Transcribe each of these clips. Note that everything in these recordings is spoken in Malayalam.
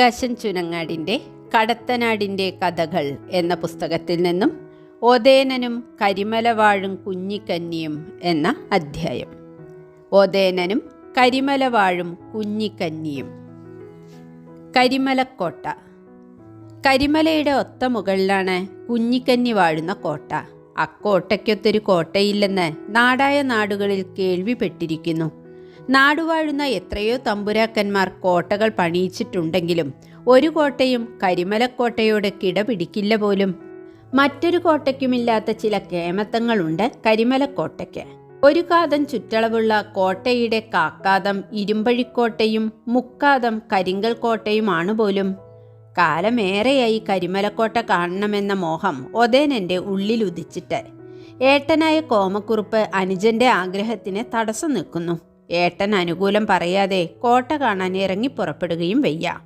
പ്രകാശൻ ചുനങ്ങാടിന്റെ കടത്തനാടിന്റെ കഥകൾ എന്ന പുസ്തകത്തിൽ നിന്നും ഓതേനനും കരിമലവാഴും കുഞ്ഞിക്കന്നിയും എന്ന അധ്യായം. ഓതേനനും കരിമലവാഴും കുഞ്ഞിക്കന്നിയും. കരിമലക്കോട്ട. കരിമലയുടെ ഒത്ത മുകളിലാണ് കുഞ്ഞിക്കന്നി വാഴുന്ന കോട്ട. അക്കോട്ടയ്ക്കൊത്തൊരു കോട്ടയില്ലെന്ന് നാടായ നാടുകളിൽ കേൾവിപ്പെട്ടിരിക്കുന്നു. നാടുവാഴുന്ന എത്രയോ തമ്പുരാക്കന്മാർ കോട്ടകൾ പണിയിച്ചിട്ടുണ്ടെങ്കിലും ഒരു കോട്ടയും കരിമലക്കോട്ടയോട് കിടപിടിക്കില്ല പോലും. മറ്റൊരു കോട്ടയ്ക്കുമില്ലാത്ത ചില കേമത്തങ്ങളുണ്ട് കരിമലക്കോട്ടയ്ക്ക്. ഒരു കാതം ചുറ്റളവുള്ള കോട്ടയുടെ കാക്കാതം ഇരുമ്പഴിക്കോട്ടയും മുക്കാതം കരിങ്കൽ കോട്ടയുമാണ് പോലും. കാലമേറെയായി കരിമലക്കോട്ട കാണണമെന്ന മോഹം ഒതേനന്റെ ഉള്ളിലുദിച്ചിട്ട്. ഏട്ടനായ കോമക്കുറുപ്പ് അനുജന്റെ ആഗ്രഹത്തിന് തടസ്സം നിൽക്കുന്നു. ഏട്ടൻ അനുകൂലം പറയാതെ കോട്ട കാണാൻ ഇറങ്ങി പുറപ്പെടുകയും വയ്യ.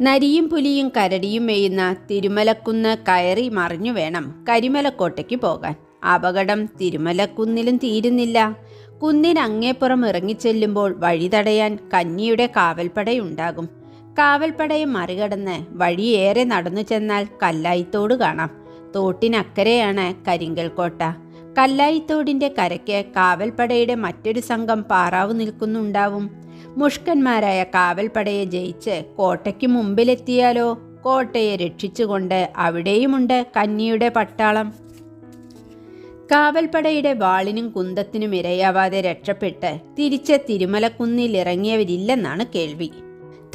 നരിയും പുലിയും കരടിയും മേയുന്ന തിരുമലക്കുന്ന് കയറി മറിഞ്ഞു വേണം കരിമലക്കോട്ടയ്ക്ക് പോകാൻ. അപകടം തിരുമലക്കുന്നിലും തീരുന്നില്ല. കുന്നിനങ്ങേപ്പുറം ഇറങ്ങിച്ചെല്ലുമ്പോൾ വഴി തടയാൻ കന്നിയുടെ കാവൽപ്പടയുണ്ടാകും. കാവൽപ്പടയെ മറികടന്ന് വഴിയേറെ നടന്നു ചെന്നാൽ കല്ലായിത്തോട് കാണാം. തോട്ടിനക്കരെയാണ് കരിങ്കൽ കല്ലായിത്തോടിന്റെ കരയ്ക്ക് കാവൽപ്പടയുടെ മറ്റൊരു സംഘം പാറാവ് നിൽക്കുന്നുണ്ടാവും. മുഷ്കന്മാരായ കാവൽപ്പടയെ ജയിച്ച് കോട്ടയ്ക്ക് മുമ്പിലെത്തിയാലോ? കോട്ടയെ രക്ഷിച്ചുകൊണ്ട് അവിടെയുമുണ്ട് കന്നിയുടെ പട്ടാളം. കാവൽപ്പടയുടെ വാളിനും കുന്തത്തിനും ഇരയാവാതെ രക്ഷപ്പെട്ട് തിരിച്ച് തിരുമലക്കുന്നിൽ ഇറങ്ങിയവരില്ലെന്നാണ് കേൾവി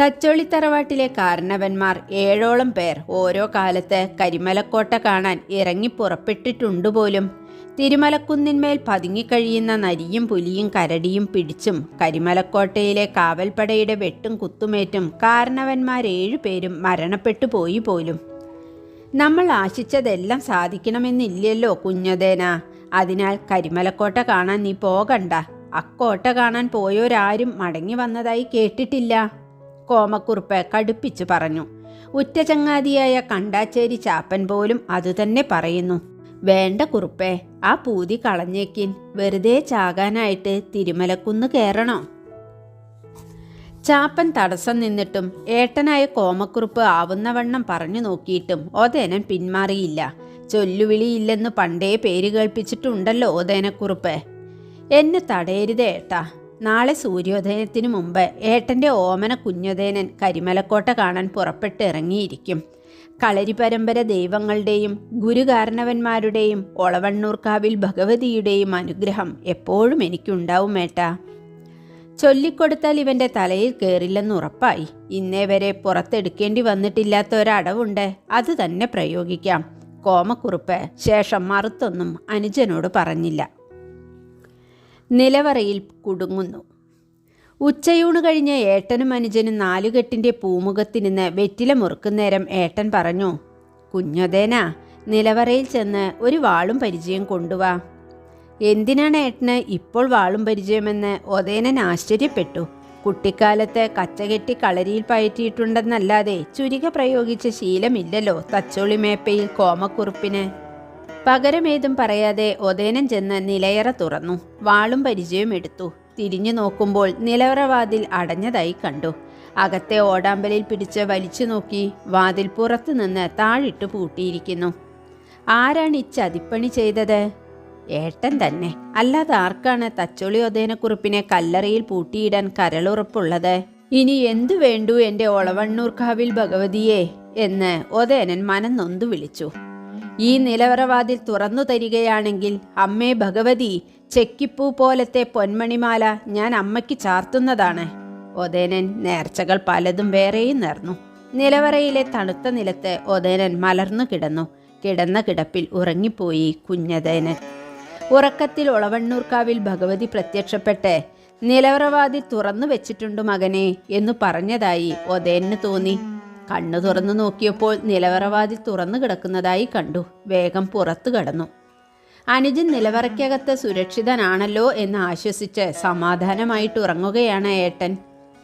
തച്ചോളിത്തറവാട്ടിലെ കാരണവന്മാർ ഏഴോളം പേർ ഓരോ കാലത്ത് കരിമലക്കോട്ട കാണാൻ ഇറങ്ങി പുറപ്പെട്ടിട്ടുണ്ടു പോലും തിരുമലക്കുന്നിന്മേൽ പതുങ്ങിക്കഴിയുന്ന നരിയും പുലിയും കരടിയും പിടിച്ചും കരിമലക്കോട്ടയിലെ കാവൽപ്പടയുടെ വെട്ടും കുത്തുമേറ്റും കാരണവന്മാരേഴു പേരും മരണപ്പെട്ടു പോയി പോലും. നമ്മൾ ആശിച്ചതെല്ലാം സാധിക്കണമെന്നില്ലല്ലോ കുഞ്ഞതേന. അതിനാൽ കരിമലക്കോട്ട കാണാൻ നീ പോകണ്ട. അക്കോട്ട കാണാൻ പോയോരാരും മടങ്ങി വന്നതായി കേട്ടിട്ടില്ല. കോമക്കുറുപ്പ് കടുപ്പിച്ചു പറഞ്ഞു. ഉറ്റ ചങ്ങാതിയായ കണ്ടാച്ചേരി ചാപ്പൻ പോലും അതുതന്നെ പറയുന്നു. വേണ്ട കുറുപ്പേ ആ പൂതി കളഞ്ഞേക്കിൻ. വെറുതെ ചാകാനായിട്ട് തിരുമലക്കുന്ന് കയറണോ ചാപ്പൻ തടസ്സം നിന്നിട്ടും ഏട്ടനായ കോമക്കുറുപ്പ് ആവുന്നവണ്ണം പറഞ്ഞു നോക്കിയിട്ടും ഓതേനൻ പിന്മാറിയില്ല. ചൊല്ലുവിളിയില്ലെന്ന് പണ്ടേ പേര് കേൾപ്പിച്ചിട്ടുണ്ടല്ലോ ഓതേനക്കുറുപ്പ്. എന്നെ തടയരുത് ഏട്ടാ. നാളെ സൂര്യോദയത്തിനു മുമ്പ് ഏട്ടന്റെ ഓമന കുഞ്ഞുദേനൻ കരിമലക്കോട്ട കാണാൻ പുറപ്പെട്ട് ഇറങ്ങിയിരിക്കും. കളരി പരമ്പര ദൈവങ്ങളുടെയും ഗുരുകാരണവന്മാരുടെയും ഒളവണ്ണൂർക്കാവിൽ ഭഗവതിയുടെയും അനുഗ്രഹം എപ്പോഴും എനിക്കുണ്ടാവും ഏട്ടാ. ചൊല്ലിക്കൊടുത്താൽ ഇവന്റെ തലയിൽ കയറില്ലെന്ന് ഉറപ്പായി. ഇന്നേ വരെ പുറത്തെടുക്കേണ്ടി വന്നിട്ടില്ലാത്ത ഒരടവുണ്ട്. അത് തന്നെ പ്രയോഗിക്കാം. കോമക്കുറുപ്പ്. ശേഷം മറുത്തൊന്നും അനുജനോട് പറഞ്ഞില്ല. നിലവറയിൽ കുടുങ്ങുന്നു. ഉച്ചയൂണ് കഴിഞ്ഞ് ഏട്ടനും അനുജനും നാലുകെട്ടിന്റെ പൂമുഖത്തിനിന്ന് വെറ്റില മുറുക്കുന്നേരം ഏട്ടൻ പറഞ്ഞു കുഞ്ഞോദേന നിലവറയിൽ ചെന്ന് ഒരു വാളും പരിചയം കൊണ്ടുവാ. എന്തിനാണ് ഏട്ടന് ഇപ്പോൾ വാളും പരിചയമെന്ന് ഒതേനൻ ആശ്ചര്യപ്പെട്ടു. കുട്ടിക്കാലത്ത് കച്ചകെട്ടി കളരിയിൽ പയറ്റിയിട്ടുണ്ടെന്നല്ലാതെ ചുരിക പ്രയോഗിച്ച ശീലമില്ലല്ലോ തച്ചോളി മേപ്പയിൽ കോമക്കുറുപ്പിന്. പകരമേതും പറയാതെ ഒതേനൻ ചെന്ന് നിലയറ തുറന്നു വാളും പരിചയം എടുത്തു. തിരിഞ്ഞു നോക്കുമ്പോൾ നിലവറവാതിൽ അടഞ്ഞതായി കണ്ടു. അകത്തെ ഓടാമ്പലിൽ പിടിച്ച് വലിച്ചു നോക്കി വാതിൽ പുറത്തു നിന്ന് താഴിട്ട് പൂട്ടിയിരിക്കുന്നു. ആരാണ് ഈ ചതിപ്പണി ചെയ്തത്? ഏട്ടൻ തന്നെ. അല്ലാതെ ആർക്കാണ് തച്ചോളി കല്ലറയിൽ പൂട്ടിയിടാൻ കരളുറപ്പുള്ളത്? ഇനി എന്തു വേണ്ടു എന്റെ ഒളവണ്ണൂർക്കാവിൽ ഭഗവതിയെ? എന്ന് ഒതേനൻ മനം നൊന്തു വിളിച്ചു. ഈ നിലവറവാതിൽ തുറന്നു തരികയാണെങ്കിൽ അമ്മേ ഭഗവതി ചെക്കിപ്പൂ പോലത്തെ പൊന്മണിമാല ഞാൻ അമ്മയ്ക്ക് ചാർത്തുന്നതാണ്. ഒതേനൻ നേർച്ചകൾ പലതും വേറെയും നേർന്നു. നിലവറയിലെ തണുത്ത നിലത്ത് ഒതേനൻ മലർന്നു കിടന്നു. കിടന്ന കിടപ്പിൽ ഉറങ്ങിപ്പോയി കുഞ്ഞതേനൻ. ഉറക്കത്തിൽ ഒളവണ്ണൂർക്കാവിൽ ഭഗവതി പ്രത്യക്ഷപ്പെട്ട് നിലവറവാതി തുറന്നു വെച്ചിട്ടുണ്ട് മകനെ എന്ന് പറഞ്ഞതായി ഒതേന് തോന്നി. കണ്ണു തുറന്നു നോക്കിയപ്പോൾ നിലവറവാതിൽ തുറന്നു കിടക്കുന്നതായി കണ്ടു. വേഗം പുറത്തു കടന്നു. അനുജൻ നിലവറയ്ക്കകത്ത് സുരക്ഷിതനാണല്ലോ എന്ന് ആശ്വസിച്ച് സമാധാനമായിട്ട് ഉറങ്ങുകയാണ് ഏട്ടൻ.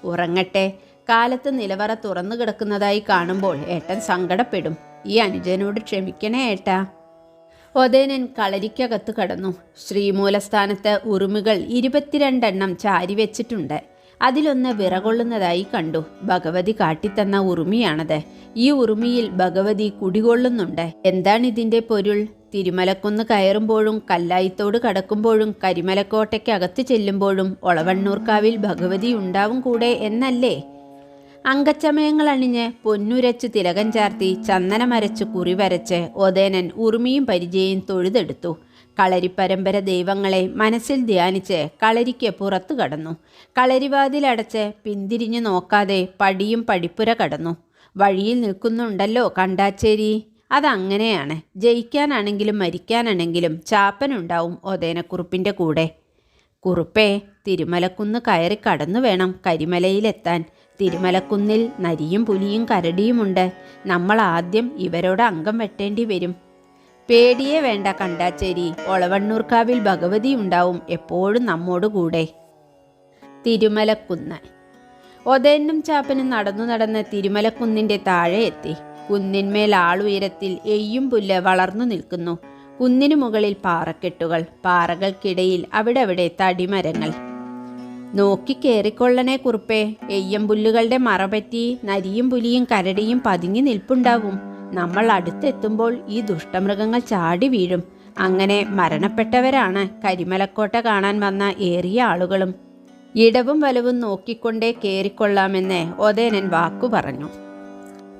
ഉറങ്ങട്ടെ കാലത്ത് നിലവറ തുറന്നു കിടക്കുന്നതായി കാണുമ്പോൾ ഏട്ടൻ സങ്കടപ്പെടും. ഈ അനുജനോട് ക്ഷമിക്കണേ ഏട്ടാ. ഒതേനൻ കളരിക്കകത്ത് കടന്നു. ശ്രീമൂലസ്ഥാനത്ത് ഉറുമുകൾ ഇരുപത്തിരണ്ടെണ്ണം ചാരി വെച്ചിട്ടുണ്ട്. അതിലൊന്ന് വിറകൊള്ളുന്നതായി കണ്ടു. ഭഗവതി കാട്ടിത്തന്ന ഉറുമിയാണത്. ഈ ഉറുമിയിൽ ഭഗവതി കുടികൊള്ളുന്നുണ്ട്. എന്താണ് ഇതിന്റെ പൊരുൾ? തിരുമലക്കുന്ന് കയറുമ്പോഴും കല്ലായിത്തോട് കടക്കുമ്പോഴും കരിമലക്കോട്ടയ്ക്കകത്ത് ചെല്ലുമ്പോഴും ഒളവണ്ണൂർക്കാവിൽ ഭഗവതി ഉണ്ടാവും കൂടെ എന്നല്ലേ? അങ്കച്ചമയങ്ങൾ അണിഞ്ഞ് പൊന്നുരച്ച് തിലകം ചാർത്തി ചന്ദനമരച്ച് കുറി വരച്ച് ഒതേനൻ ഉറുമിയും പരിചയം തൊഴുതെടുത്തു. കളരിപ്പരമ്പര ദൈവങ്ങളെ മനസ്സിൽ ധ്യാനിച്ച് കളരിക്ക് പുറത്തു കടന്നു. കളരിവാതിലടച്ച് പിന്തിരിഞ്ഞു നോക്കാതെ പടിയും പടിപ്പുര കടന്നു. വഴിയിൽ നിൽക്കുന്നുണ്ടല്ലോ കണ്ടാച്ചേരി. അതങ്ങനെയാണ്. ജയിക്കാനാണെങ്കിലും മരിക്കാനാണെങ്കിലും ചാപ്പനുണ്ടാവും ഒതേനക്കുറുപ്പിന്റെ കൂടെ. കുറുപ്പേ തിരുമലക്കുന്ന് കയറി കടന്നു വേണം കരിമലയിലെത്താൻ. തിരുമലക്കുന്നിൽ നരിയും പുലിയും കരടിയുമുണ്ട്. നമ്മൾ ആദ്യം ഇവരോട് അംഗം വെട്ടേണ്ടി വരും. പേടിയെ വേണ്ട കണ്ടാച്ചേരി. ഒളവണ്ണൂർക്കാവിൽ ഭഗവതി ഉണ്ടാവും എപ്പോഴും നമ്മോട് കൂടെ. തിരുമലക്കുന്ന്. ഒതേനും ചാപ്പനും നടന്നു നടന്ന് തിരുമലക്കുന്നിന്റെ താഴെ എത്തി. കുന്നിന്മേൽ ആളുയരത്തിൽ എയ്യും പുല്ല് വളർന്നു നിൽക്കുന്നു. കുന്നിനു മുകളിൽ പാറക്കെട്ടുകൾ. പാറകൾക്കിടയിൽ അവിടെ അവിടെ തടിമരങ്ങൾ. നോക്കി കേറിക്കൊള്ളണേ കുറുപ്പേ. എയ്യം പുല്ലുകളുടെ മറപറ്റി നരിയും പുലിയും കരടിയും പതുങ്ങി നിൽപ്പുണ്ടാവും നമ്മൾ അടുത്തെത്തുമ്പോൾ ഈ ദുഷ്ടമൃഗങ്ങൾ ചാടി വീഴും. അങ്ങനെ മരണപ്പെട്ടവരാണ് കരിമലക്കോട്ട കാണാൻ വന്ന ഏറിയ ആളുകളും. ഇടവും വലവും നോക്കിക്കൊണ്ടേ കേറിക്കൊള്ളാമെന്ന് ഒതേനൻ വാക്കു പറഞ്ഞു.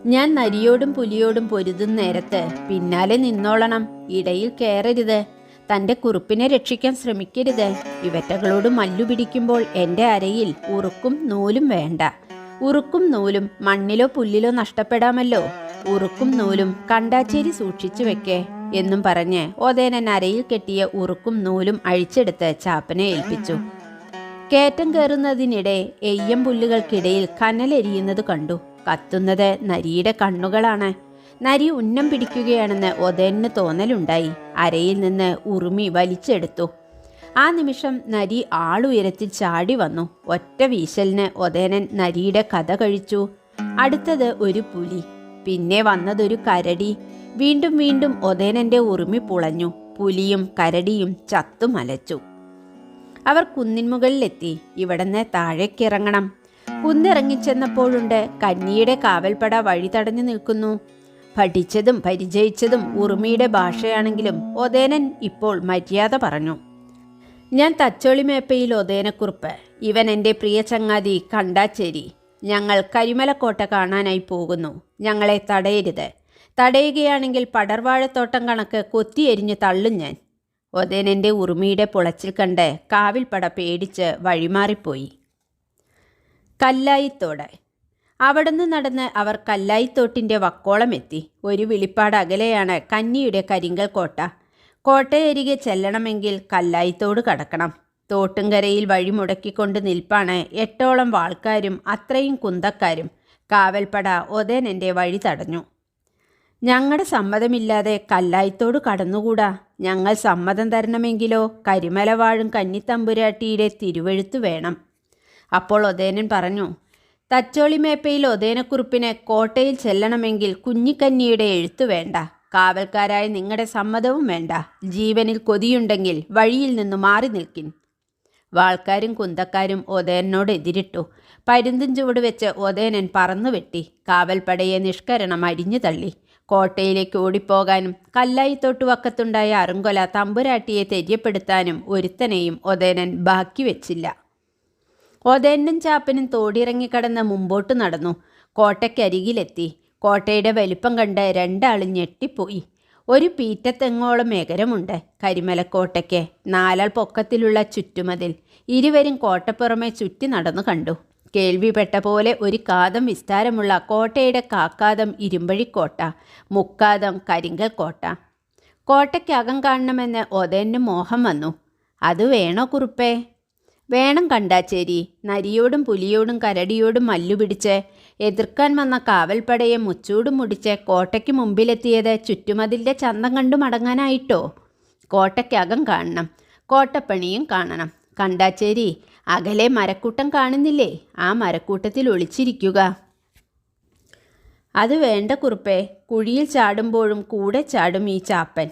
ഞാൻ നരിയോടും പുലിയോടും പൊരുതും നേരത്ത് പിന്നാലെ നിന്നോളണം. ഇടയിൽ കയറരുത് തന്റെ കുറുപ്പിനെ രക്ഷിക്കാൻ ശ്രമിക്കരുത്. ഇവറ്റകളോട് മല്ലു പിടിക്കുമ്പോൾ എന്റെ അരയിൽ ഉറുക്കും നൂലും വേണ്ട. ഉറുക്കും നൂലും മണ്ണിലോ പുല്ലിലോ നഷ്ടപ്പെടാമല്ലോ. ഉറുക്കും നൂലും കണ്ടാച്ചേരി സൂക്ഷിച്ചു വെക്കേ എന്നും പറഞ്ഞ് ഓതേനൻ അരയിൽ കെട്ടിയ ഉറുക്കും നൂലും അഴിച്ചെടുത്ത് ചാപ്പനെ ഏൽപ്പിച്ചു. കയറ്റം കയറുന്നതിനിടെ എയ്യം പുല്ലുകൾക്കിടയിൽ കനലെരിയുന്നത് കണ്ടു. കത്തുന്നത് നരിയുടെ കണ്ണുകളാണ്. നരി ഉന്നം പിടിക്കുകയാണെന്ന് ഒതേന് തോന്നലുണ്ടായി. അരയിൽ നിന്ന് ഉറുമി വലിച്ചെടുത്തു. ആ നിമിഷം നരി ആളുയരത്തിൽ ചാടി വന്നു. ഒറ്റ വീശലിന് ഒതേനൻ നരിയുടെ കഥ കഴിച്ചു. അടുത്തത് ഒരു പുലി. പിന്നെ വന്നതൊരു കരടി. വീണ്ടും വീണ്ടും ഒതേനന്റെ ഉറുമി പുളഞ്ഞു. പുലിയും കരടിയും ചത്തു മലച്ചു. അവർ കുന്നിൻമുകളിലെത്തി ഇവിടുന്ന് താഴേക്കിറങ്ങണം. കുന്നിറങ്ങിച്ചെന്നപ്പോഴുണ്ട് കന്നിയുടെ കാവൽപ്പട വഴി തടഞ്ഞു നിൽക്കുന്നു. പഠിച്ചതും പരിചയിച്ചതും ഉറുമിയുടെ ഭാഷയാണെങ്കിലും ഒതേനൻ ഇപ്പോൾ മര്യാദ പറഞ്ഞു. ഞാൻ തച്ചോളിമേപ്പയിൽ ഒതേനക്കുറിപ്പ്. ഇവൻ എന്റെ പ്രിയ ചങ്ങാതി കണ്ടാച്ചേരി. ഞങ്ങൾ കരിമലക്കോട്ട കാണാനായി പോകുന്നു. ഞങ്ങളെ തടയരുത്. തടയുകയാണെങ്കിൽ പടർവാഴത്തോട്ടം കണക്ക് കൊത്തിയെരിഞ്ഞ് തള്ളും ഞാൻ. ഒതേനന്റെ ഉറുമിയുടെ പുളച്ചിൽ കണ്ട് കാവിൽപ്പട പേടിച്ച് വഴിമാറിപ്പോയി. കല്ലായിത്തോട്. അവിടുന്ന് നടന്ന് അവർ കല്ലായിത്തോട്ടിന്റെ വക്കോളം എത്തി. ഒരു വിളിപ്പാട് അകലെയാണ് കന്നിയുടെ കരിങ്കൽ കോട്ട. കോട്ടയരികെ ചെല്ലണമെങ്കിൽ കല്ലായിത്തോട് കടക്കണം. തോട്ടുംകരയിൽ വഴി മുടക്കിക്കൊണ്ട് നിൽപ്പാണ് എട്ടോളം വാൾക്കാരും അത്രയും കുന്തക്കാരും. കാവൽപ്പട ഒതേനന്റെ വഴി തടഞ്ഞു. ഞങ്ങളുടെ സമ്മതമില്ലാതെ കല്ലായിത്തോട് കടന്നുകൂടാ? ഞങ്ങൾ സമ്മതം തരണമെങ്കിലോ? കരിമലവാഴും കന്നിത്തമ്പുരാട്ടിയുടെ തിരുവഴുത്ത് വേണം. അപ്പോൾ ഒതേനൻ പറഞ്ഞു തച്ചോളിമേപ്പയിൽ ഒതേനക്കുറിപ്പിന് കോട്ടയിൽ ചെല്ലണമെങ്കിൽ കുഞ്ഞിക്കന്നിയുടെ എഴുത്തു വേണ്ട. കാവൽക്കാരായ നിങ്ങളുടെ സമ്മതവും വേണ്ട. ജീവനിൽ കൊതിയുണ്ടെങ്കിൽ വഴിയിൽ നിന്ന് മാറി നിൽക്കിൻ. വാൾക്കാരും കുന്തക്കാരും ഒതേനോട് എതിരിട്ടു. പരുന്തും ചുവട് വെച്ച് ഒതേനൻ പറന്നു വെട്ടി. കാവൽപ്പടയെ നിഷ്കരണം അരിഞ്ഞു തള്ളി. കോട്ടയിലേക്ക് ഓടിപ്പോകാനും കല്ലായി തൊട്ടുവക്കത്തുണ്ടായ അറുങ്കൊല തമ്പുരാട്ടിയെ തെര്യപ്പെടുത്താനും ഒരുത്തനെയും ഒതേനൻ ബാക്കി വെച്ചില്ല. ഒതേനും ചാപ്പനും തോടിയിറങ്ങിക്കടന്ന് മുമ്പോട്ട് നടന്നു. കോട്ടയ്ക്കരികിലെത്തി. കോട്ടയുടെ വലിപ്പം കണ്ട് രണ്ടാളും ഞെട്ടിപ്പോയി. ഒരു പീറ്റത്തെങ്ങോളം മേഖരമുണ്ട് കരിമലക്കോട്ടയ്ക്ക്. നാലാൾ പൊക്കത്തിലുള്ള ചുറ്റുമതിൽ ഇരുവരും കോട്ടപ്പുറമെ ചുറ്റി നടന്നു കണ്ടു. കേൾവിപ്പെട്ട പോലെ ഒരു കാതം വിസ്താരമുള്ള കോട്ടയുടെ കാക്കാതം ഇരുമ്പഴിക്കോട്ട മുക്കാതം കരിങ്കൽ കോട്ട കോട്ടയ്ക്കകം കാണണമെന്ന് ഒതേന് മോഹം വന്നു. അത് വേണോ കുറുപ്പേ? വേണം കണ്ടാച്ചേരി നരിയോടും പുലിയോടും കരടിയോടും മല്ലുപിടിച്ച് എതിർക്കാൻ വന്ന കാവൽപ്പടയെ മുച്ചൂടും മുടിച്ച് കോട്ടയ്ക്ക് മുമ്പിലെത്തിയത് ചുറ്റുമതിലിന്റെ ചന്തം കണ്ടു മടങ്ങാനായിട്ടോ? കോട്ടയ്ക്കകം കാണണം. കോട്ടപ്പണിയും കാണണം. കണ്ടാച്ചേരി അകലെ മരക്കൂട്ടം കാണുന്നില്ലേ? ആ മരക്കൂട്ടത്തിൽ ഒളിച്ചിരിക്കുക. അത് വേണ്ട കുറുപ്പേ കുഴിയിൽ ചാടുമ്പോഴും കൂടെ ചാടും ഈ ചാപ്പൻ.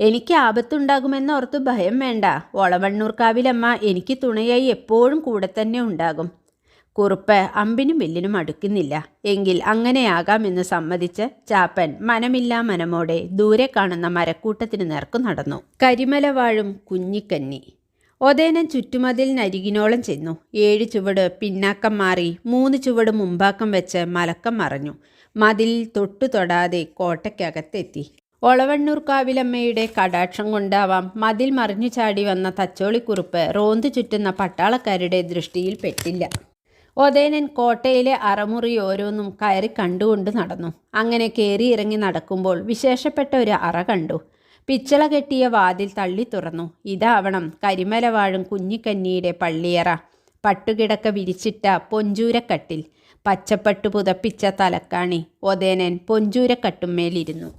എനിക്ക് ആപത്തുണ്ടാകുമെന്നോർത്ത് ഭയം വേണ്ട. ഒളവണ്ണൂർക്കാവിലമ്മ എനിക്ക് തുണയായി എപ്പോഴും കൂടെ തന്നെ ഉണ്ടാകും. കുറുപ്പ് അമ്പിനും വില്ലിനും അടുക്കുന്നില്ല. എങ്കിൽ അങ്ങനെയാകാമെന്ന് സമ്മതിച്ച് ചാപ്പൻ മനമില്ലാ മനമോടെ ദൂരെ കാണുന്ന മരക്കൂട്ടത്തിന് നേർക്കു നടന്നു. കരിമലവാഴും കുഞ്ഞിക്കന്നി. ഒതേനൻ ചുറ്റുമതിലിനരികിനോളം ചെന്നു. ഏഴ് ചുവട് പിന്നാക്കം മാറി മൂന്ന് ചുവട് മുമ്പാക്കം വെച്ച് മലക്കം മറഞ്ഞു. മതിൽ തൊട്ടു തൊടാതെ കോട്ടയ്ക്കകത്തെത്തി. ഒളവണ്ണൂർ കാവിലമ്മയുടെ കടാക്ഷം കൊണ്ടാവാം മതിൽ മറിഞ്ഞു ചാടി വന്ന തച്ചോളിക്കുറുപ്പ് റോന്തു ചുറ്റുന്ന പട്ടാളക്കാരുടെ ദൃഷ്ടിയിൽ പെട്ടില്ല. ഒതേനൻ കോട്ടയിലെ അറമുറി ഓരോന്നും കയറി കണ്ടുകൊണ്ട് നടന്നു. അങ്ങനെ കയറി ഇറങ്ങി നടക്കുമ്പോൾ വിശേഷപ്പെട്ട ഒരു അറ കണ്ടു. പിച്ചള കെട്ടിയ വാതിൽ തള്ളി തുറന്നു. ഇതാവണം കരിമലവാഴും കുഞ്ഞിക്കന്നിയുടെ പള്ളിയറ. പട്ടുകിടക്ക വിരിച്ചിട്ട പൊഞ്ചൂരക്കട്ടിൽ. പച്ചപ്പട്ടു പുതപ്പിച്ച തലക്കാണി. ഒതേനൻ പൊഞ്ചൂരക്കട്ടുമേലിരുന്നു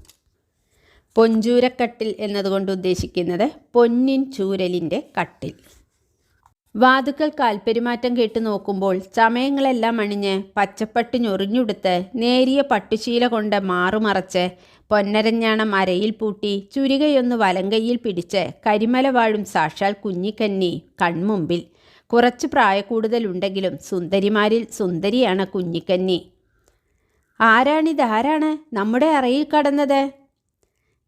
പൊഞ്ചൂരക്കട്ടിൽ എന്നതുകൊണ്ട് ഉദ്ദേശിക്കുന്നത് പൊന്നിൻ ചൂരലിന്റെ കട്ടിൽ. വാതുക്കൽ കാൽപ്പെരുമാറ്റം കേട്ട് നോക്കുമ്പോൾ ചമയങ്ങളെല്ലാം അണിഞ്ഞ് പച്ചപ്പട്ട് ഞൊറിഞ്ഞുടുത്ത് നേരിയ പട്ടുശീല കൊണ്ട് മാറുമറച്ച് പൊന്നരഞ്ഞാണം അരയിൽ പൂട്ടി ചുരികയൊന്ന് വലങ്കയിൽ പിടിച്ച് കരിമല വാഴും സാക്ഷാൽ കുഞ്ഞിക്കന്നി കൺമുമ്പിൽ. കുറച്ച് പ്രായ പ്രായക്കൂടുതലുണ്ടെങ്കിലും സുന്ദരിമാരിൽ സുന്ദരിയാണ് കുഞ്ഞിക്കന്നി. ആരാണിതാരാണ് നമ്മുടെ അറയിൽ കടന്നത്?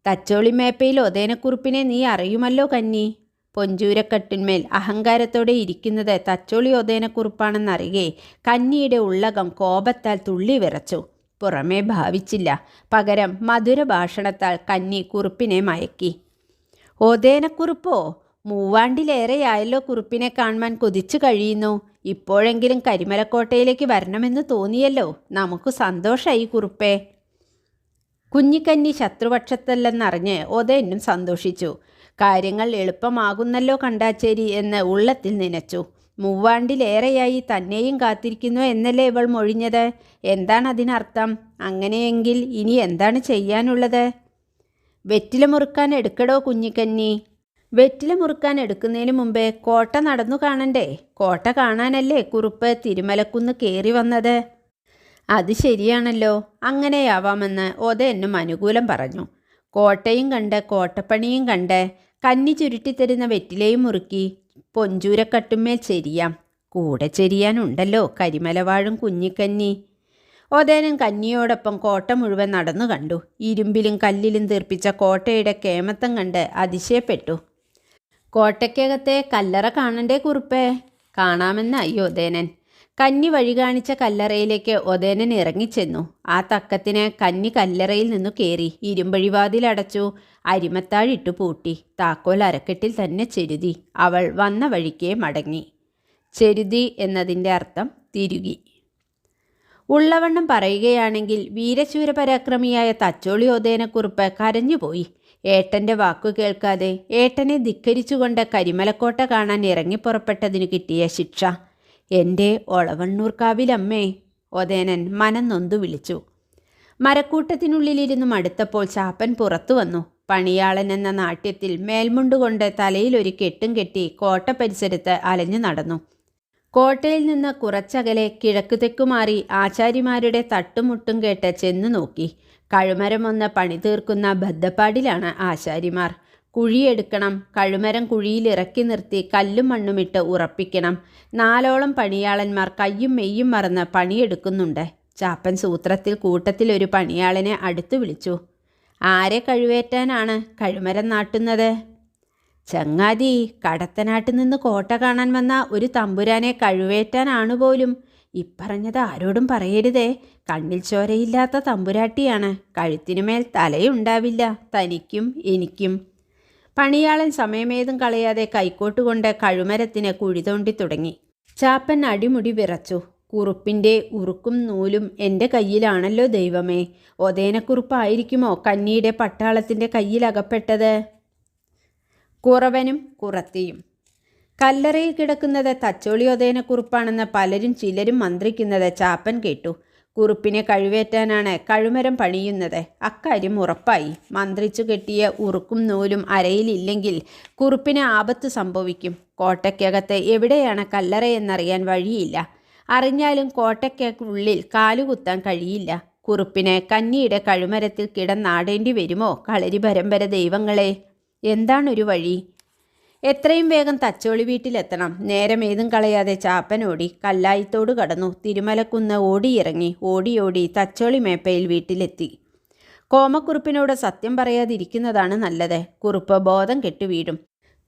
തച്ചോളിമേപ്പയിൽ ഒതേനക്കുറിപ്പിനെ നീ അറിയുമല്ലോ കന്നി. പൊഞ്ചൂരക്കട്ടിന്മേൽ അഹങ്കാരത്തോടെ ഇരിക്കുന്നത് തച്ചോളി ഒതേനക്കുറിപ്പാണെന്നറിയേ കന്നിയുടെ ഉള്ളകം കോപത്താൽ തുള്ളി വിറച്ചു പുറമേ ഭാവിച്ചില്ല. പകരം മധുര ഭാഷണത്താൽ കന്നി കുറുപ്പിനെ മയക്കി. ഓതേനക്കുറിപ്പോ മൂവാണ്ടിലേറെയായല്ലോ കുറുപ്പിനെ കാണുവാൻ കൊതിച്ചു കഴിയുന്നു. ഇപ്പോഴെങ്കിലും കരിമലക്കോട്ടയിലേക്ക് വരണമെന്ന് തോന്നിയല്ലോ. നമുക്ക് സന്തോഷമായി കുറുപ്പേ. കുഞ്ഞിക്കന്നി ശത്രുപക്ഷത്തല്ലെന്നറിഞ്ഞ് ഒതേനും സന്തോഷിച്ചു. കാര്യങ്ങൾ എളുപ്പമാകുന്നല്ലോ കണ്ടാച്ചേരി എന്ന് ഉള്ളത്തിൽ നനച്ചു. മൂവാണ്ടിലേറെയായി തന്നെയും കാത്തിരിക്കുന്നു എന്നല്ലേ ഇവൾ മൊഴിഞ്ഞത്? എന്താണ് അതിനർത്ഥം അങ്ങനെയെങ്കിൽ ഇനി എന്താണ് ചെയ്യാനുള്ളത്? വെറ്റില മുറുക്കാൻ എടുക്കടോ കുഞ്ഞിക്കന്നി? വെറ്റില മുറുക്കാൻ എടുക്കുന്നതിന് മുമ്പേ കോട്ട നടന്നു കാണണ്ടേ? കോട്ട കാണാനല്ലേ കുറുപ്പ് തിരുമലക്കുന്ന് കയറി വന്നത്? അത് ശരിയാണല്ലോ. അങ്ങനെയാവാമെന്ന് ഓത എന്നും അനുകൂലം പറഞ്ഞു. കോട്ടയും കണ്ട് കോട്ടപ്പണിയും കണ്ട് കന്നി ചുരുട്ടിത്തരുന്ന വെറ്റിലയും മുറുക്കി പൊഞ്ചൂരക്കട്ടുമേൽ ചെരിയാം. കൂടെ ചെരിയാനുണ്ടല്ലോ കരിമലവാഴും കുഞ്ഞിക്കന്നി. ഒതേനും കന്നിയോടൊപ്പം കോട്ട മുഴുവൻ നടന്നു കണ്ടു. ഇരുമ്പിലും കല്ലിലും തീർപ്പിച്ച കോട്ടയുടെ കേമത്തം കണ്ട് അതിശയപ്പെട്ടു. കോട്ടയ്ക്കകത്തെ കല്ലറ കാണണ്ടേ കുറിപ്പേ? കാണാമെന്നായി അയ്യോദേനൻ കന്നി വഴി കാണിച്ച കല്ലറയിലേക്ക് ഒതേനൻ ഇറങ്ങിച്ചെന്നു. ആ തക്കത്തിന് കന്നി കല്ലറയിൽ നിന്നു കയറി ഇരുമ്പഴിവാതിലടച്ചു അരിമത്താഴിട്ടു പൂട്ടി. താക്കോൽ അരക്കെട്ടിൽ തന്നെ ചെരുതി. അവൾ വന്ന വഴിക്കേ മടങ്ങി. ചെരുതി എന്നതിന്റെ അർത്ഥം തിരുകി. ഉള്ളവണ്ണം പറയുകയാണെങ്കിൽ വീരശൂര പരാക്രമിയായ തച്ചോളി ഒതേനക്കുറിപ്പ് കരഞ്ഞുപോയി. ഏട്ടന്റെ വാക്കു കേൾക്കാതെ ഏട്ടനെ ധിക്കരിച്ചുകൊണ്ട് കരിമലക്കോട്ട കാണാൻ ഇറങ്ങിപ്പുറപ്പെട്ടതിന് കിട്ടിയ ശിക്ഷ. എന്റെ ഒളവണ്ണൂർക്കാവിലമ്മേ ഒതേനൻ മനം നൊന്തു വിളിച്ചു. മരക്കൂട്ടത്തിനുള്ളിലിരുന്നു മടുത്തപ്പോൾ ചാപ്പൻ പുറത്തു വന്നു. പണിയാളൻ എന്ന നാട്യത്തിൽ മേൽമുണ്ടുകൊണ്ട് തലയിൽ ഒരു കെട്ടും കെട്ടി കോട്ട പരിസരത്ത് അലഞ്ഞു നടന്നു. കോട്ടയിൽ നിന്ന് കുറച്ചകലെ കിഴക്ക് തെക്കുമാറി ആചാര്യമാരുടെ തട്ടുമുട്ടും കേട്ട് ചെന്നു നോക്കി. കഴുമരമൊന്ന് പണി തീർക്കുന്ന ബദ്ധപ്പാടിലാണ് ആശാരിമാർ കുഴിയെടുക്കണം. കഴുമരം കുഴിയിൽ ഇറക്കി നിർത്തി കല്ലും മണ്ണുമിട്ട് ഉറപ്പിക്കണം. നാലോളം പണിയാളന്മാർ കയ്യും മെയ്യും മറന്ന് പണിയെടുക്കുന്നുണ്ട്. ചാപ്പൻ സൂത്രത്തിൽ കൂട്ടത്തിൽ ഒരു പണിയാളനെ അടുത്തു വിളിച്ചു. ആരെ കഴിവേറ്റാനാണ് കഴുമരം നാട്ടുന്നത്? ചങ്ങാതി കടത്തനാട്ടിൽ നിന്ന് കോട്ട കാണാൻ വന്ന ഒരു തമ്പുരാനെ കഴിവേറ്റാനാണ് പോലും ഇപ്പറഞ്ഞത് ആരോടും പറയരുതേ. കണ്ണിൽ ചോരയില്ലാത്ത തമ്പുരാട്ടിയാണ്. കഴുത്തിനുമേൽ തലയുണ്ടാവില്ല. തനിക്കും എനിക്കും പണിയാളൻ സമയമേതും കളയാതെ കൈക്കോട്ട് കൊണ്ട് കഴുമരത്തിന് കുഴി തോണ്ടി തുടങ്ങി. ചാപ്പൻ അടിമുടി വിറച്ചു. കുറുപ്പിന്റെ ഉറുക്കും നൂലും എന്റെ കയ്യിലാണല്ലോ ദൈവമേ. ഒതേനക്കുറുപ്പായിരിക്കുമോ കന്നിയുടെ പട്ടാളത്തിന്റെ കയ്യിലകപ്പെട്ടത്? കുറവനും കുറത്തിയും. കല്ലറയിൽ കിടക്കുന്നത് തച്ചോളി ഒതേനക്കുറുപ്പാണെന്ന് പലരും ചിലരും മന്ത്രിക്കുന്നത് ചാപ്പൻ കേട്ടു. കുറുപ്പിനെ കഴിവേറ്റാനാണ് കഴുമരം പണിയുന്നത്. അക്കാര്യം ഉറപ്പായി. മന്ത്രിച്ചു കെട്ടിയ ഉറുക്കും നൂലും അരയിലില്ലെങ്കിൽ കുറുപ്പിന് ആപത്ത് സംഭവിക്കും. കോട്ടയ്ക്കകത്ത് എവിടെയാണ് കല്ലറയെന്നറിയാൻ വഴിയില്ല. അറിഞ്ഞാലും കോട്ടയ്ക്കുള്ളിൽ കാലുകുത്താൻ കഴിയില്ല. കുറുപ്പിന് കന്നിയുടെ കഴുമരത്തിൽ കിടന്നാടേണ്ടി വരുമോ? കളരി പരമ്പര ദൈവങ്ങളെ. എന്താണൊരു വഴി? എത്രയും വേഗം തച്ചോളി വീട്ടിലെത്തണം. നേരം ഏതും കളയാതെ ചാപ്പനോടി കല്ലായിത്തോട് കടന്നു. തിരുമലക്കുന്ന് ഓടിയിറങ്ങി ഓടിയോടി തച്ചോളി മേപ്പയിൽ വീട്ടിലെത്തി. കോമക്കുറുപ്പിനോട് സത്യം പറയാതിരിക്കുന്നതാണ് നല്ലത്. കുറുപ്പ് ബോധം കെട്ടു വീടും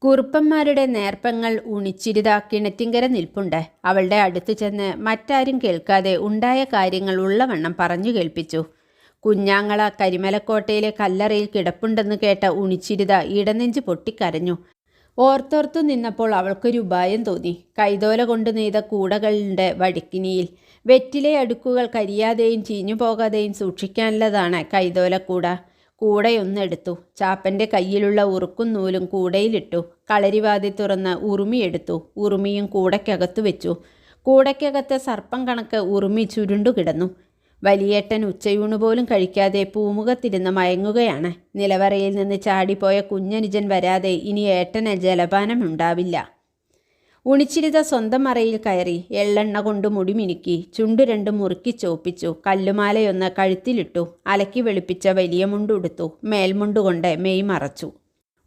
കുറുപ്പന്മാരുടെ നേർപ്പങ്ങൾ ഉണിച്ചിരുത കിണറ്റിങ്കര നിൽപ്പുണ്ട്. അവളുടെ അടുത്തു ചെന്ന് മറ്റാരും കേൾക്കാതെ ഉണ്ടായ കാര്യങ്ങൾ ഉള്ളവണ്ണം പറഞ്ഞു കേൾപ്പിച്ചു. കുഞ്ഞാങ്ങള കരിമലക്കോട്ടയിലെ കല്ലറയിൽ കിടപ്പുണ്ടെന്ന് കേട്ട ഉണിച്ചിരുത ഇടനെഞ്ച് പൊട്ടിക്കരഞ്ഞു. ഓർത്തോർത്തു നിന്നപ്പോൾ അവൾക്കൊരു ഉപായം തോന്നി. കൈതോല കൊണ്ട് നെയ്ത കൂടകളുടെ വടിക്കിനിയിൽ വെറ്റിലെ അടുക്കുകൾ കരിയാതെയും ചീഞ്ഞു പോകാതെയും സൂക്ഷിക്കാനുള്ളതാണ് കൈതോലക്കൂട കൂടയൊന്നെടുത്തു ചാപ്പന്റെ കയ്യിലുള്ള ഉറുക്കും നൂലും കൂടയിലിട്ടു. കളരിവാതി തുറന്ന് ഉറുമിയെടുത്തു ഉറുമിയും കൂടയ്ക്കകത്തു വെച്ചു. കൂടയ്ക്കകത്തെ സർപ്പം കണക്ക് ഉറുമി ചുരുണ്ടു കിടന്നു വലിയേട്ടൻ ഉച്ചയൂണ് പോലും കഴിക്കാതെ പൂമുഖത്തിരുന്ന് മയങ്ങുകയാണ്. നിലവറയിൽ നിന്ന് ചാടിപ്പോയ കുഞ്ഞനുജൻ വരാതെ ഇനി ഏട്ടന് ജലപാനം ഉണ്ടാവില്ല. ഉണിച്ചിരിത സ്വന്തം അറയിൽ കയറി എള്ളെണ്ണ കൊണ്ട് മുടി മിനുക്കി ചുണ്ടു രണ്ടും മുറുക്കി ചോപ്പിച്ചു കല്ലുമാലയൊന്ന് കഴുത്തിലിട്ടു. അലക്കി വെളുപ്പിച്ച വലിയ മുണ്ടുടുത്തു. മേൽമുണ്ടുകൊണ്ട് മെയ് മറച്ചു.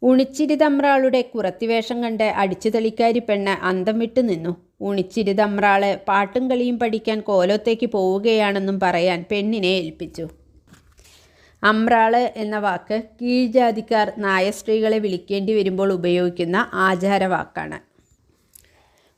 ഉണിച്ചിരിതമ്രാളുടെ കുറത്തിവേഷം കണ്ട് അടിച്ചു തെളിക്കാരി പെണ്ണ് അന്തം വിട്ടു നിന്നു. ഉണിച്ചിരി തമ്രാൾ പാട്ടും കളിയും പഠിക്കാൻ കോലത്തേക്ക് പോവുകയാണെന്നും പറയാൻ പെണ്ണിനെ ഏൽപ്പിച്ചു. അമ്രാൾ എന്ന വാക്ക് കീഴ്ജാതിക്കാർ നായ സ്ത്രീകളെ വിളിക്കേണ്ടി വരുമ്പോൾ ഉപയോഗിക്കുന്ന ആചാരവാക്കാണ്.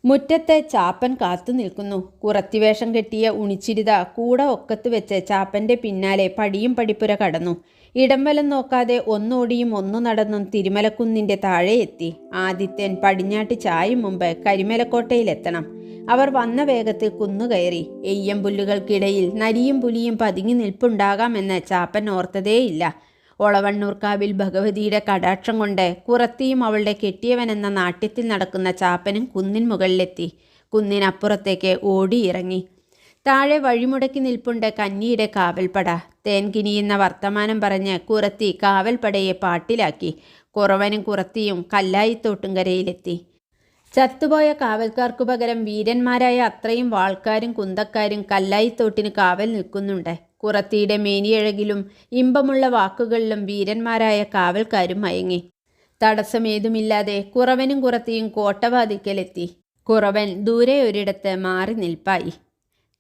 മുറ്റത്തെ ചാപ്പൻ കാത്തു നിൽക്കുന്നു. കുറത്തിവേഷം കെട്ടിയ ഉണിച്ചിരിത കൂടെ ഒക്കത്ത് വെച്ച് ചാപ്പന്റെ പിന്നാലെ പടിയും പടിപ്പുര കടന്നു. ഇടംവലം നോക്കാതെ ഒന്നോടിയും ഒന്നു നടന്നും തിരുമലക്കുന്നിന്റെ താഴെ എത്തി. ആദിത്യൻ പടിഞ്ഞാട്ട് ചായും മുമ്പ് കരിമലക്കോട്ടയിലെത്തണം. അവർ വന്ന വേഗത്തിൽ കുന്നുകയറി എയ്യം പുല്ലുകൾക്കിടയിൽ നരിയും പുലിയും പതുങ്ങി നിൽപ്പുണ്ടാകാമെന്ന് ചാപ്പൻ ഓർത്തതേയില്ല. ഒളവണ്ണൂർക്കാവിൽ ഭഗവതിയുടെ കടാക്ഷം കൊണ്ട് കുറത്തിയും അവളുടെ കെട്ടിയവനെന്ന നാട്യത്തിൽ നടക്കുന്ന ചാപ്പനും കുന്നിൻ മുകളിലെത്തി. കുന്നിനപ്പുറത്തേക്ക് ഓടിയിറങ്ങി. താഴെ വഴിമുടക്കി നിൽപ്പുണ്ട് കന്നിയുടെ കാവൽപ്പട. തേൻ കിനിയുന്ന വർത്തമാനം പറഞ്ഞ് കുറത്തി കാവൽപ്പടയെ പാട്ടിലാക്കി. കുറവനും കുറത്തിയും കല്ലായിത്തോട്ടുംകരയിലെത്തി. ചത്തുപോയ കാവൽക്കാർക്കു പകരം വീരന്മാരായ അത്രയും വാൾക്കാരും കുന്തക്കാരും കല്ലായിത്തോട്ടിന് കാവൽ നിൽക്കുന്നുണ്ട്. കുറത്തിയുടെ മേനിയഴകിലും ഇമ്പമുള്ള വാക്കുകളിലും വീരന്മാരായ കാവൽക്കാരും മയങ്ങി. തടസ്സമേതുമില്ലാതെ കുറവനും കുറത്തിയും കോട്ടവാതിക്കലെത്തി. കുറവൻ ദൂരെ ഒരിടത്ത് മാറി നിൽപ്പായി.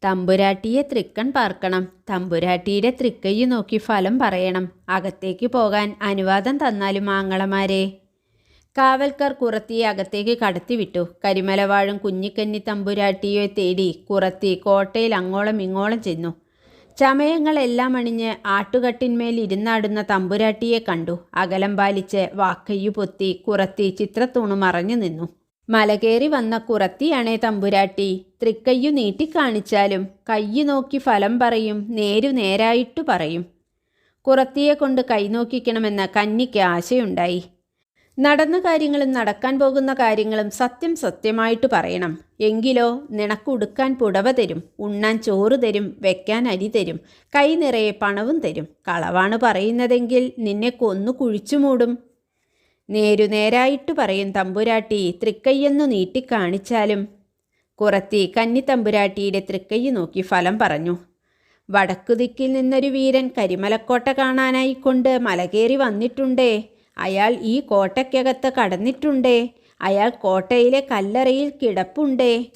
തമ്പുരാട്ടിയെ തൃക്കൺ പാർക്കണം. തമ്പുരാട്ടിയുടെ തൃക്കൈ നോക്കി ഫലം പറയണം. അകത്തേക്ക് പോകാൻ അനുവാദം തന്നാലും ആങ്ങളമാരെ കാവൽക്കാർ കുറത്തിയെ അകത്തേക്ക് കടത്തിവിട്ടു. കരിമലവാഴും കുഞ്ഞിക്കന്നി തമ്പുരാട്ടിയെ തേടി കുറത്തി കോട്ടയിൽ അങ്ങോളം ഇങ്ങോളം ചെന്നു. ചമയങ്ങളെല്ലാം അണിഞ്ഞ് ആട്ടുകട്ടിന്മേൽ ഇരുന്നാടുന്ന തമ്പുരാട്ടിയെ കണ്ടു. അകലം പാലിച്ച് വാക്കയ്യു പൊത്തി കുറത്തി ചിത്രത്തൂണു മറഞ്ഞു നിന്നു. മലകേറി വന്ന കുറത്തിയാണേ തമ്പുരാട്ടി. തൃക്കയ്യു നീട്ടിക്കാണിച്ചാലും കയ്യു നോക്കി ഫലം പറയും നേരു നേരായിട്ടു പറയും. കുറത്തിയെ കൊണ്ട് കൈ നോക്കിക്കണമെന്ന കന്നിക്ക് ആശയുണ്ടായി. നടന്ന കാര്യങ്ങളും നടക്കാൻ പോകുന്ന കാര്യങ്ങളും സത്യം സത്യമായിട്ട് പറയണം. എങ്കിലോ നിനക്കുടുക്കാൻ പുടവ തരും ഉണ്ണാൻ ചോറ് തരും വെക്കാൻ അരി തരും കൈ നിറയെ പണവും തരും. കളവാണ് പറയുന്നതെങ്കിൽ നിന്നെ കൊന്നു കുഴിച്ചു മൂടും. നേരുനേരായിട്ട് പറയും തമ്പുരാട്ടി തൃക്കയ്യെന്നു നീട്ടിക്കാണിച്ചാലും. കുറത്തി കന്നി തമ്പുരാട്ടിയുടെ തൃക്കയ്യ് നോക്കി ഫലം പറഞ്ഞു. വടക്കുദിക്കിൽ നിന്നൊരു വീരൻ കരിമലക്കോട്ട കാണാനായിക്കൊണ്ട് മലകേറി വന്നിട്ടുണ്ടേ. അയാൾ ഈ കോട്ടയ്ക്കകത്ത് കടന്നിട്ടുണ്ടേ. അയാൾ കോട്ടയിലെ കല്ലറയിൽ കിടപ്പുണ്ടേ.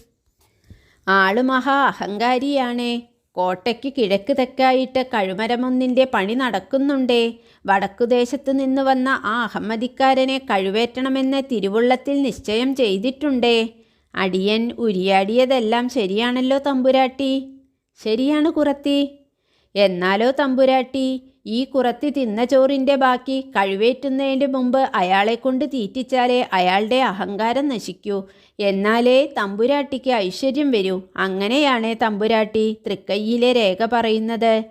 ആൾ മഹാ അഹങ്കാരിയാണേ. കോട്ടയ്ക്ക് കിഴക്ക് തെക്കായിട്ട് കഴുമരമൊന്നിന്റെ പണി നടക്കുന്നുണ്ടേ. വടക്കുദേശത്തു നിന്ന് വന്ന ആ അഹമ്മദിക്കാരനെ കഴിവേറ്റണമെന്ന് തിരുവുള്ളത്തിൽ നിശ്ചയം ചെയ്തിട്ടുണ്ടേ. അടിയൻ ഉരിയാടിയതെല്ലാം ശരിയാണല്ലോ തമ്പുരാട്ടി. ശരിയാണ് കുറത്തി. എന്നാലോ തമ്പുരാട്ടി ഈ കുറത്തി തിന്ന ചോറിന്റെ ബാക്കി കഴിവേറ്റുന്നതിന്റെ മുമ്പ് അയാളെ കൊണ്ട് തീറ്റിച്ചാലേ അയാളുടെ അഹങ്കാരം നശിക്കൂ. എന്നാലേ തമ്പുരാട്ടിക്ക് ഐശ്വര്യം വരൂ. അങ്ങനെയാണ് തമ്പുരാട്ടി തൃക്കയ്യിലെ രേഖ പറയുന്നത്.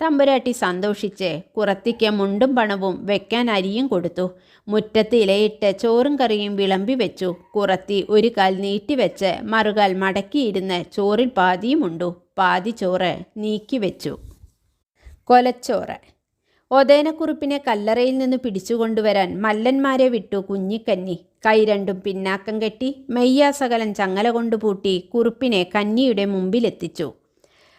തമ്പുരാട്ടി സന്തോഷിച്ച് കുറത്തിക്ക് മുണ്ടും പണവും വെക്കാൻ അരിയും കൊടുത്തു. മുറ്റത്ത് ഇലയിട്ട് ചോറും കറിയും വിളമ്പി വെച്ചു. കുറത്തി ഒരു കാൽ നീട്ടിവെച്ച് മറുകാൽ മടക്കിയിരുന്ന് ചോറിൽ പാതിയുമുണ്ടു പാതി ചോറ് നീക്കി വെച്ചു. കൊലച്ചോറ്. ഒതേനക്കുറിപ്പിനെ കല്ലറയിൽ നിന്ന് പിടിച്ചുകൊണ്ടുവരാൻ മല്ലന്മാരെ വിട്ടു കുഞ്ഞിക്കന്നി. കൈ രണ്ടും പിന്നാക്കം കെട്ടി മെയ്യാസകലൻ ചങ്ങല കൊണ്ട് പൂട്ടി കുറുപ്പിനെ കന്നിയുടെ മുമ്പിലെത്തിച്ചു.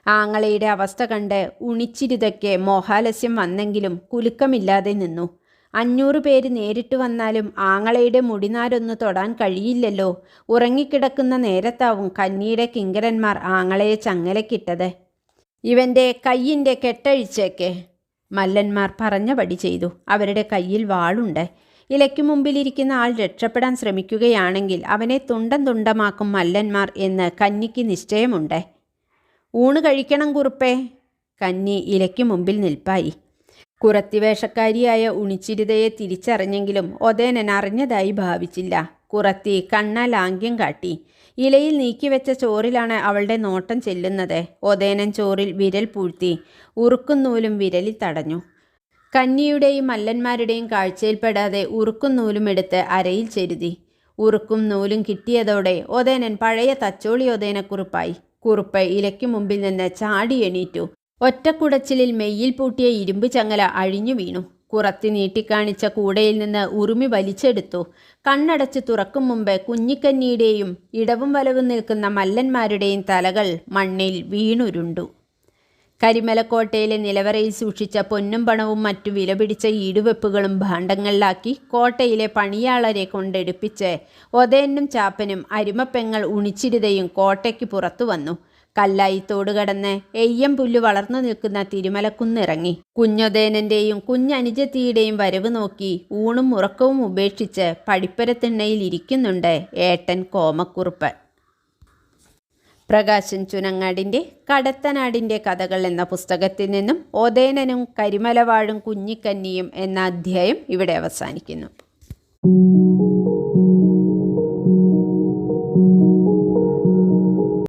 ആങ്ങളയുടെ അവസ്ഥ കണ്ട് ഉണിച്ചിരുതയ്ക്ക് മോഹാലസ്യം വന്നെങ്കിലും കുലുക്കമില്ലാതെ നിന്നു. അഞ്ഞൂറ് പേര് നേരിട്ട് വന്നാലും ആങ്ങളയുടെ മുടിനാരൊന്ന് തൊടാൻ കഴിയില്ലല്ലോ. ഉറങ്ങിക്കിടക്കുന്ന നേരത്താവും കന്നിയുടെ കിങ്കരന്മാർ ആങ്ങളയെ ചങ്ങലക്കിട്ടത്. ഇവന്റെ കയ്യിന്റെ കെട്ടഴിച്ചേക്കെ. മല്ലന്മാർ പറഞ്ഞപടി ചെയ്തു. അവരുടെ കയ്യിൽ വാളുണ്ട്. ഇലയ്ക്കു മുമ്പിലിരിക്കുന്ന ആൾ രക്ഷപ്പെടാൻ ശ്രമിക്കുകയാണെങ്കിൽ അവനെ തുണ്ടം തുണ്ടമാക്കും മല്ലന്മാർ എന്ന് കന്നിക്ക് നിശ്ചയമുണ്ട്. ഊണ് കഴിക്കണം കുറുപ്പേ. കന്നി ഇലയ്ക്കു മുമ്പിൽ നിൽപ്പായി. കുറത്തിവേഷക്കാരിയായ ഉണിച്ചിരുതയെ തിരിച്ചറിഞ്ഞെങ്കിലും ഒതേനൻ അറിഞ്ഞതായി ഭാവിച്ചില്ല. കുറത്തി കണ്ണാലാംഗ്യം കാട്ടി. ഇലയിൽ നീക്കിവെച്ച ചോറിലാണ് അവളുടെ നോട്ടം ചെല്ലുന്നത്. ഒതേനൻ ചോറിൽ വിരൽ പൂഴ്ത്തി ഉറുക്കുന്നൂലും വിരലിൽ തടഞ്ഞു. കന്നിയുടെയും മല്ലന്മാരുടെയും കാഴ്ചയിൽപ്പെടാതെ ഉറുക്കുന്നൂലും എടുത്ത് അരയിൽ ചെരുതി. ഉറുക്കും നൂലും കിട്ടിയതോടെ ഒതേനൻ പഴയ തച്ചോളി ഒതേനക്കുറിപ്പായി. കുറുപ്പ് ഇലയ്ക്കു മുമ്പിൽ നിന്ന് ചാടി എണീറ്റു. ഒറ്റക്കുടച്ചിലിൽ മെയ്യിൽ പൂട്ടിയ ഇരുമ്പ് ചങ്ങല അഴിഞ്ഞു വീണു. കുറത്തി നീട്ടിക്കാണിച്ച കൂടയിൽ നിന്ന് ഉറുമി വലിച്ചെടുത്തു. കണ്ണടച്ച് തുറക്കും മുമ്പ് കുഞ്ഞിക്കന്നിയുടെയും ഇടവും വലവും നിൽക്കുന്ന മല്ലന്മാരുടെയും തലകൾ മണ്ണിൽ വീണുരുണ്ടു. കരിമലക്കോട്ടയിലെ നിലവറയിൽ സൂക്ഷിച്ച പൊന്നും പണവും മറ്റു വിലപിടിച്ച ഈടുവെപ്പുകളും ഭാണ്ഡങ്ങളിലാക്കി കോട്ടയിലെ പണിയാളരെ കൊണ്ടെടുപ്പിച്ച് ഒതേനും ചാപ്പനും അരിമപ്പെങ്ങൾ ഉണിച്ചിരുതയും കോട്ടയ്ക്ക് പുറത്തു വന്നു. കല്ലായി തോടുകടന്ന് എയ്യം പുല്ല് വളർന്നു നിൽക്കുന്ന തിരുമലക്കുന്നിറങ്ങി. കുഞ്ഞൊതേനന്റെയും കുഞ്ഞനുജത്തിയുടെയും വരവ് നോക്കി ഊണും ഉറക്കവും ഉപേക്ഷിച്ച് പടിപ്പരത്തിണ്ണയിൽ ഇരിക്കുന്നുണ്ട് ഏട്ടൻ കോമക്കുറുപ്പ്. പ്രകാശൻ ചുനങ്ങാടിന്റെ കടത്തനാടിന്റെ കഥകൾ എന്ന പുസ്തകത്തിൽ നിന്നും ഒതേനനും കരിമലവാഴും കുഞ്ഞിക്കന്നിയും എന്ന അധ്യായം ഇവിടെ അവസാനിക്കുന്നു.